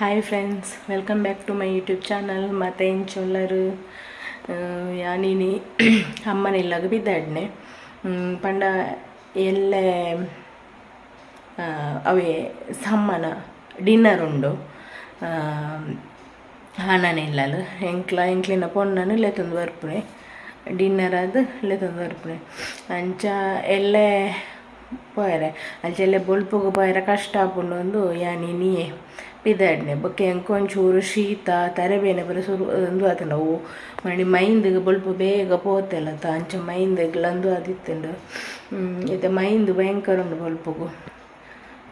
Hi friends welcome back to my YouTube channel ಮತ್ತು ಇಂಚೊಲ್ಲರು ಯಾನಿನಿ ಅಮ್ಮನಿಲ್ಲಾಗ ಬಿದ್ದಾಡ್ನೆ ಪಂಡ ಎಲ್ಲೆ ಅವೇ ಸಮ್ಮನ ಡಿನ್ನರ್ ಉಂಡು. ಹಣನಿಲ್ಲಲು ಎಂಕ್ಲ, ಎಂಕ್ಲಿನ ಪೊನ್ನನು ಲೆತ್ತೊಂದು ಬರ್ಪುಣೆ. ಡಿನ್ನರ್ ಅದು ಲೆತ್ತೊಂದು ಬರ್ಪುನೆ ಅಂಚ ಎಲ್ಲೆ ಪೋಯರೆ? ಅಂಚೆಲ್ಲೆ ಬೊಲ್ಪುಗು ಪೋಯರೆ ಕಷ್ಟ ಆಪುಂಡು ಒಂದು ಯಾನಿ ನೀಯೆ ಪಿದಾಡ್ನೆ ಬೊಕ್ಕೆ ಎಂಕ್ ಶೀತ ತಲೆಬೇನೆ ಪೂರ ಸುರು ಉಂದು ಆತಂಡ ಅವು ಮಣಿ ಮೈಂದಿಗೆ ಬೊಲ್ಪ ಬೇಗ ಪೋತೆಲತ್ತ ಅಂಚ ಮೈಂದಿಗೆ ಲಂದು ಆದಿತ್ತುಂಡು ಇದು ಮೈಂದು ಭಯಂಕರ ಉಂಡು ಬಲ್ಪಗು.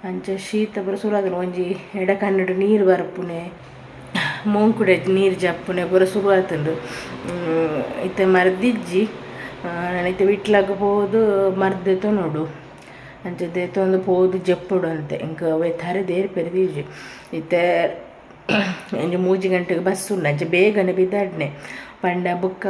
ಅಂಚ ಶೀತ ಪೂರ ಸುರುವಾದಿನ ಒಂಜಿ ಎಡ ಕನ್ನಡ ನೀರು ಬರ್ಪುನೆ, ಮೋಂಕುಡೆ ನೀರು ಜಪ್ಪುನೆ ಪೂರ ಶುರು ಆತುಂಡು ಇತ್ತೆ ಮರ್ದಿಜ್ಜಿ ನನೈತೆ ವಿಟ್ಲಾಗ ಹೋದು ಮರ್ದೆ ತೊನೊಡು ಅಂಚ ದೇತೊಂದು ಪೋದು చెప్పుడు ಅಂತೆ. ఇంకా ಅವೆ దేరు ದೇರ್ ఇతే ಇತ್ತೆ మూజి ಗಂಟೆಗೆ ಬಸ್ ಉಂಡು ಅಂಚ ಬೇಗನೆ ಬಿದ್ದಾಡ್ನೆ. ಪಂಡ ಬುಕ್ಕ,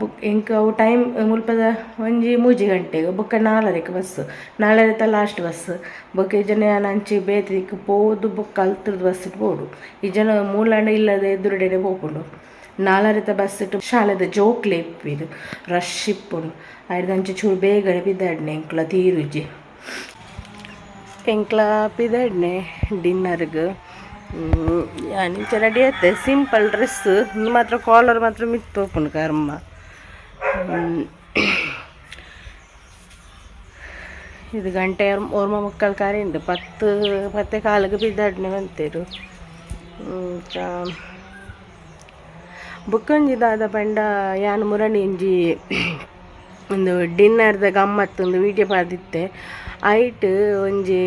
ಬುಕ್ ಇಂಕ ಅವು ಟೈಮ್ ಮುಲ್ಪದ ಒಂಜಿ ಮೂಜಿ ಗಂಟೆಗೆ, ಬುಕ್ಕ ನಾಲರೆಗ್ ಬಸ್ ನಾಲರೆತ ಲಾಸ್ಟ್ ಬಸ್ ಬೊಕ ಈ ಜನ ಅಂಚಿ ಬೇತ್ರಿಕ್ ಪೋದು ಬುಕ್ ಕಲ್ತದ ಬಸ್ ಪೋಡು. ಈ ಜನ ಮೂಲಂಡ ಇಲ್ಲದ ಎದುರುಡೆನೆ ಪೋಪುಂಡು. ನಾಲರೆತ ಬಸ್ ಇಟ್ಟು ಶಾಲೆದ ಜೋಕ್ಲೆ ಇಪ್ಪಿದು ರಶ್ ಇಪ್ಪುಂಡು. ಆಯ್ದಂಚೆ ಚೂರು ಬೇಗನೆ ಬಿದ್ದಾಡ್ನೆ ತೀರುಜಿ ಎಂಕ್ಲ ಪಿದಾಡ್ನೆ ಡಿನ್ನರ್ಗೆ ಅಂಚ ರೆಡಿ ಆಯ್ತೆ ಸಿಂಪಲ್ ಡ್ರೆಸ್ ಮಾತ್ರ ಕಾಲರ್ ಮಾತ್ರ ಮಿತ್ತೋಪುಂಡು ಕರ್ಮ ಹ್ಮ್. ಇದು ಗಂಟೆ ಓರ್ಮ ಮುಕ್ಕಲ್ ಕಾರಿ ಉಂಡು ಪತ್ತು, ಪತ್ತೆ ಕಾಲಿಗೆ ಬಿದ್ದಾಡ್ನೆ ಬಂತೇರು ಬುಕ್ಕಂಜಿದಾದ ಪಂಡ ಯಾನ್ ಮುರಣಿ ಇಂಜಿ ಒಂದು ಡಿನ್ನರ್ದ ಗಮ್ಮತ್ತು ಒಂದು ವೀಡಿಯೋ ಪಾದಿತ್ತೆ ಐಟ್ ಒಂಜಿ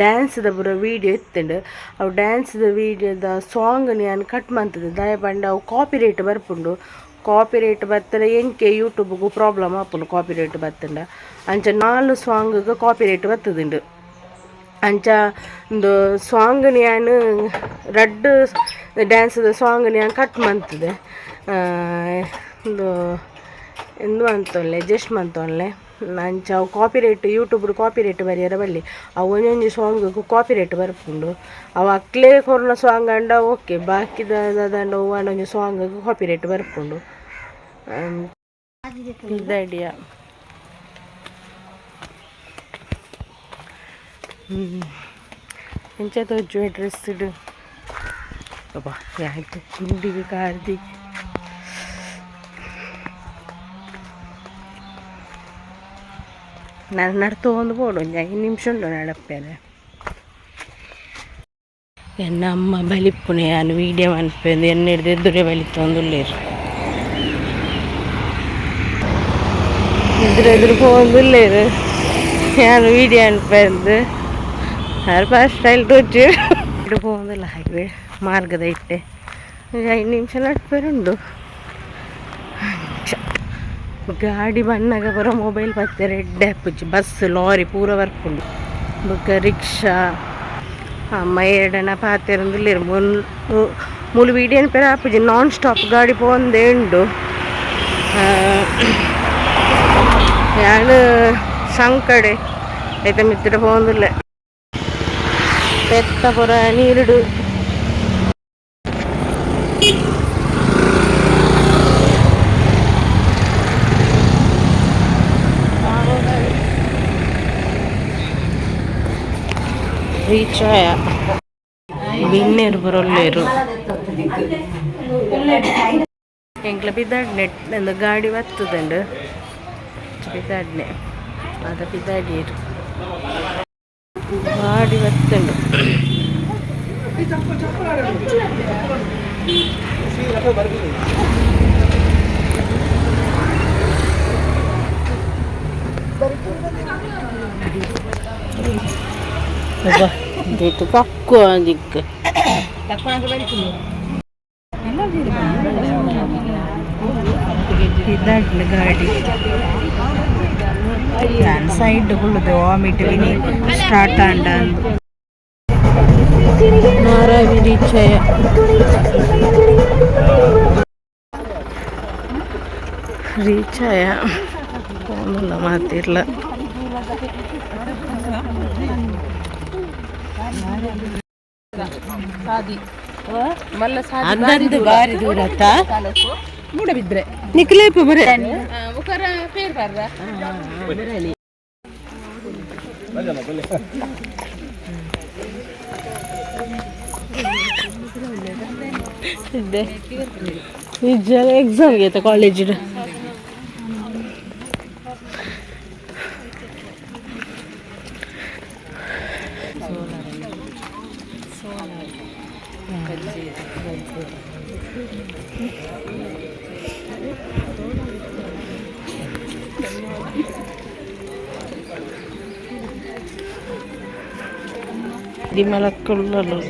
ಡ್ಯಾನ್ಸ್ದ ಪೂರ ವೀಡಿಯೋ ಎತ್ತುಂಡು ಅವು ಡ್ಯಾನ್ಸ್ದ ವೀಡಿಯೋದ ಸಾಂಗ್ ನಾನು ಕಟ್ ಮಾಡ್ತದೆ. ದಯ ಪಂಡ ಅವು ಕಾಪಿ ರೇಟ್ ಬರ್ಪುಂಡು ಕಾಪಿ ರೇಟ್ ಬರ್ತದೆ ಎಂಕೆ ಯೂಟ್ಯೂಬ್ಗೂ ಪ್ರಾಬ್ಲಮ್ ಆಪುಂಡು ಕಾಪಿ ರೇಟ್ ಬತ್ತಂಡ ಅಂಚ ನಾಲ್ ಸಾಂಗ್ಗೆ ಕಾಪಿ ರೇಟ್ ಬರ್ತದುಂಡು. ಅಂಚ ಒಂದು ಸಾಂಗ್ ನಾನು ರಡ್ಡ್ ಡ್ಯಾನ್ಸ್ದ ಸಾಂಗ್ ನಾನು ಕಟ್ ಮಾಡ್ತದೆ. ಒಂದು ಎಂದು ಅಂತೊಲ್ಲೆ ಜಸ್ಟ್ ಮಂತೊಲ್ಲೆ ಅಂಚ ಅವು copyright YouTube copyright ಬರಿಯರ ಬಲ್ಲಿ, ಅವು ಒಂದೊಂದು ಸಾಂಗ್ ಕಾಪಿ ರೇಟ್ ಬರ್ಪುಂಡು. ಅವು ಅಕ್ಲೇ ಕೊರ್ನ ಸಾಂಗ್ ಅಂಡ, ಓಕೆ ಬಾಕಿದ ದಂಡ ಒಂದೊಂದು ಸಾಂಗ್ ಕಾಪಿ ರೇಟ್ ಬರ್ಪುಂಡು. ಇದು ಐಡಿಯಾ ಹ್ಞೂ ಎಂಚ ತೋಜು ಡ್ರೆಸ್ ಇಡು. ಅಬ್ಬಾ ಯಾಕೆ ಗುಂಡಿಗೆ ಕಾರ್ದಿ నడుస్తూ పోడు ఐదు నిమిషంలో నడపారు ಎನ್ನ ಅಮ್ಮ ಬಲಿಪ್ಪುನೆ ನಾನು ವೀಡಿಯೋ ಅನ್ಪೇದು ಎಣ್ಣೆ ಹಿಡ್ದು ಎದುರೇ ಬಲಿತ್ತು ಒಂದುಳ್ಳೇರು ಎದುರು ಎದುರು ಒಂದುಳ್ಳೇರು ನಾನು ವೀಡಿಯೋ ಅನ್ಪೇದು ಯಾರು ಫಸ್ಟ್ ಸ್ಟೈಲ್ ತೋಚಿ ಇಡು ಹೋಗೋದಿಲ್ಲ ಹಾಗೆ ಮಾರ್ಗದ ಇಟ್ಟೆ ಐದು ನಿಮಿಷ ನಡ್ಪೇರುಂಡು ಗಾಡಿ ಬಣ್ಣಗ ಬರೋ ಮೊಬೈಲ್ ಬತ್ತೆ ರೆಡ್ ಆಪುಜಿ ಬಸ್ ಲಾರಿ ಪೂರ ಬರ್ಪುಂಡು ಬೊಕ್ಕ ರಿಕ್ಷಾ ಅಮ್ಮ ಎರಡನ ಪಾತೆರಂದುಲ್ಲೇರು ಮುಲ್ ಮೂಲು ವೀಡಿಯೋನ್ ಪೇರ ಆಪುಜಿ ನಾನ್ ಸ್ಟಾಪ್ ಗಾಡಿ ಪೋಂದೇ ಉಂಡು ഞാൻ ಸಂಕಡೆ ಐತೆ ಮಿತ್ರ പോകുന്നില്ല പെത്ത പുറ നീരിട് ರೀಚಾಯ ಬಿನ್ನೇರು ಬರೊಲ್ಲೇರು ಎಂಕ್ಲ ಬಿದ್ದಾಡ್ನೆ ನಂದು ಗಾಡಿ ಬತ್ತದಂಡು ಬಿದ್ದಾಡ್ನೆ ಅದ ಬಿದ್ದಾಡಿಯರು ಗಾಡಿ ಬತ್ತಂಡು itu kaku anjing ಇದಾಡ್ಲ ಗಾಡಿ ನಾನು ಸೈಡ್ ಹುಳುದು ವಾಮಿಟ್ ವಿನಿ ಸ್ಟಾರ್ಟ್ ಆಂಡ ಅಂದು ನಾರಾವಿ ರೀಚಯ ರೀಚಯ ಫೋನಿಲ್ಲ ಮಾತಿರ್ಲ ಅಂದಂದು ಬಾರಿ ದೂರ. ನಿಕ್ಲೇಪ ಬರೇ. ಬರ್ರ ಇದ್ದೆ ನಿಜ ಎಕ್ಸಾಮ್ಗೆ ಆಯ್ತಾ ಕಾಲೇಜಿನ di malakullalo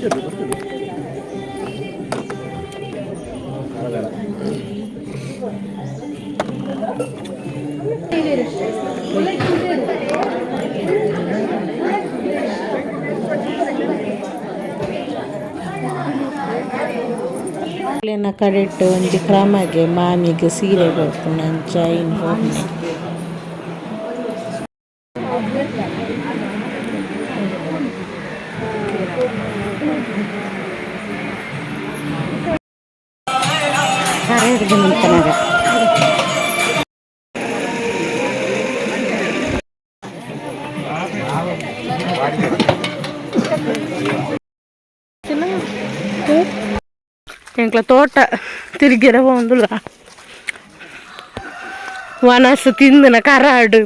Thank. ಕಡೆಟ್ ಒಂಜಿ ಕ್ರಮಗೆ ಮಾಮಿಗೆ ಸೀರೆ ಕೊಡ್ಪುನ ಚೈನ್ ಇನ್ ಹೋಗ್ನೆ ಕರೆಡ್ದು ನಿಂತನಾಗ ಎಂಕ್ಲ ತೋಟ ತಿರುಗಿರ ಹೋಂದುಲ್ಲ ವನಸು ತಿಂದನ ಕರಾಡು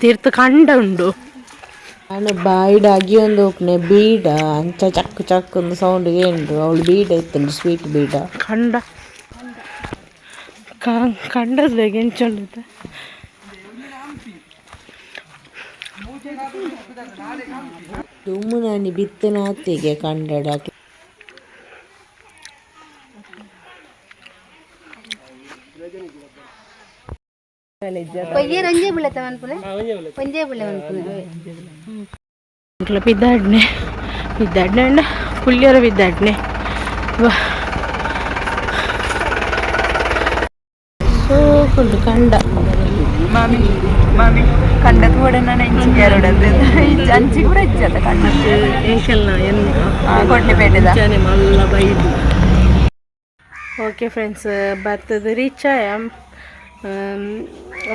ತೀರ್ಥ ಕಂಡ ಉಂಡು ನಾನು ಬಾಯಿಡ ಅಗಿಯೊಂದು ಹೋಗ್ನೆ ಬೀಡ ಅಂಚ ಚಕ್ ಚಕ್ ಒಂದು ಸೌಂಡ್ ಏನು ಅವಳು ಬೀಡ ಇತ್ತು ಸ್ವೀಟ್ ಬೀಡ. ಕಂಡ. ಕಂಡದ ಎಂಚೊಂಡಿದ್ದ ದುಮ್ಮುನಾನಿ ಬಿತ್ತನಾತಿಗೆ ಕಂಡಡ ಕೊಯ್ಯ ರಂಜೆ ఇంట్లో బిద్దాడినే బిద్దాడినే అండ పుల్లియర బిద్దాడినే సోకుండు కండ ಮಾಮಿ ಮಾಮಿ ಕಂಡದ ಕೂಡ ನಾನು ಇಂಚಿಗೆ ಎರಡು ಅಂಚಿ ಕೂಡ ಇಚ್ಚದ ಕಂಡ ఎంకల్న ಕೊಡ್ಲಿಪೇಟೆದ మళ్ళ బయట ಓಕೆ ಫ್ರೆಂಡ್ಸ್ ಬರ್ತದ ರೀಚ್ ಆಯ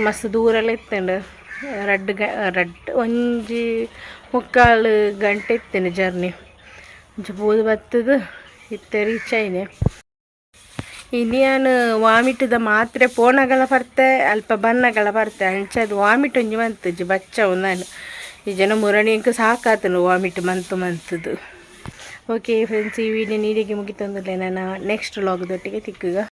ಮಸ್ತ್ ದೂರೆಲ್ಲ ಇತ್ತಂಡು ರಡ್ಡ್ ಗ ಒಂಜಿ ಮುಕ್ಕಾಲು ಗಂಟೆ ಇತ್ತೇನೆ ಜರ್ನಿ ಒಂಚ ಬತ್ತದು ಇತ್ತೆ ರೀಚ್ ಆಯ್ನೆ ಇನ್ನು ನಾನು ವಾಮಿಟದ ಮಾತ್ರೆ ಪೋಣಗಳ ಬರ್ತೆ ಅಲ್ಪ ಬಣ್ಣಗಳ ಬರ್ತೆ ಅಂಚದು ವಾಮಿಟ್ ಒಂಜಿ ಮಂತಜ್ಜಿ ಬಚ್ಚ ನಾನು ಈ ಜನ ಮುರಣಿಂಕ ಸಾಕಾತನು ವಾಮಿಟ್ ಮಂತು ಮಂತದು ಓಕೆ ಫ್ರೆಂಡ್ಸ್ ಈ ವಿಡಿಯೋ ನೀರಿಗೆ ಮುಗಿತಂದ್ರೆ ನಾನು ನೆಕ್ಸ್ಟ್ ಲಾಗ್ದೊಟ್ಟಿಗೆ ತಿಕ್ಕುಗ